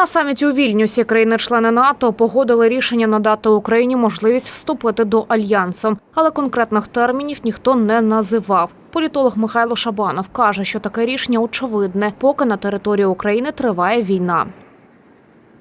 На саміті у Вільнюсі країни-члени НАТО погодили рішення надати Україні можливість вступити до альянсу, але конкретних термінів ніхто не називав. Політолог Михайло Шабанов каже, що таке рішення очевидне, поки на території України триває війна.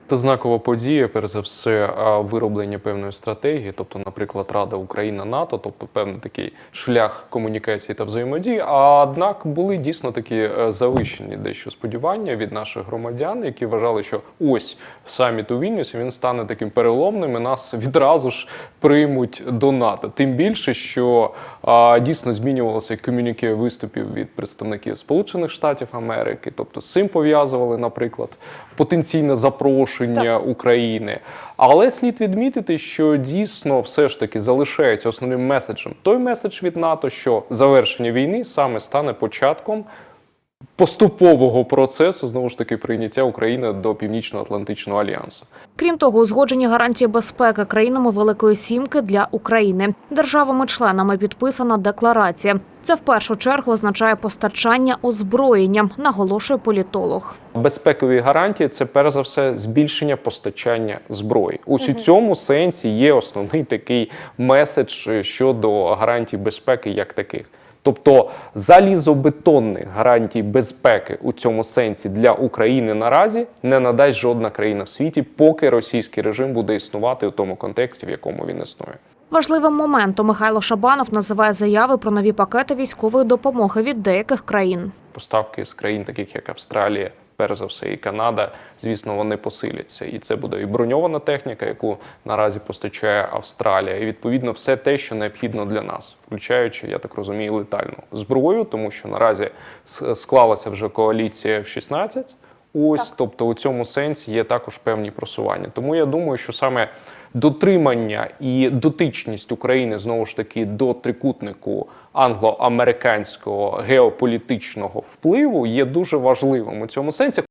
Це знакова подія, перш за все, вироблення певної стратегії, тобто, наприклад, Рада Україна НАТО, тобто певний такий шлях комунікації та взаємодії. А однак були дійсно такі е, завищені дещо сподівання від наших громадян, які вважали, що ось саміт у Вільнюсі він стане таким переломним, і нас відразу ж приймуть до НАТО. Тим більше, що дійсно змінювалося комюніке виступів від представників Сполучених Штатів Америки, тобто з цим пов'язували, наприклад, потенційне запрошення України. Але слід відмітити, що дійсно все ж таки залишається основним меседжем той меседж від НАТО, що завершення війни саме стане початком поступового процесу знову ж таки прийняття України до Північно-Атлантичного альянсу. Крім того, узгоджені гарантії безпеки країнами Великої Сімки для України. Державами-членами підписана декларація. Це в першу чергу означає постачання озброєння, наголошує політолог. Безпекові гарантії це перш за все збільшення постачання зброї. Ось у цьому сенсі є основний такий меседж щодо гарантій безпеки як таких. Тобто залізобетонних гарантій безпеки у цьому сенсі для України наразі не надасть жодна країна в світі, поки російський режим буде існувати у тому контексті, в якому він існує. Важливим моментом Михайло Шабанов називає заяви про нові пакети військової допомоги від деяких країн. поставки з країн, таких як Австралія, перш за все, і Канада, звісно, вони посиляться. І це буде і броньована техніка, яку наразі постачає Австралія, і відповідно все те, що необхідно для нас, включаючи, я так розумію, летальну зброю, тому що наразі склалася вже коаліція в 16. Ось, тобто у цьому сенсі є також певні просування. Тому я думаю, що саме дотримання і дотичність України знову ж таки до трикутнику англо-американського геополітичного впливу є дуже важливим у цьому сенсі.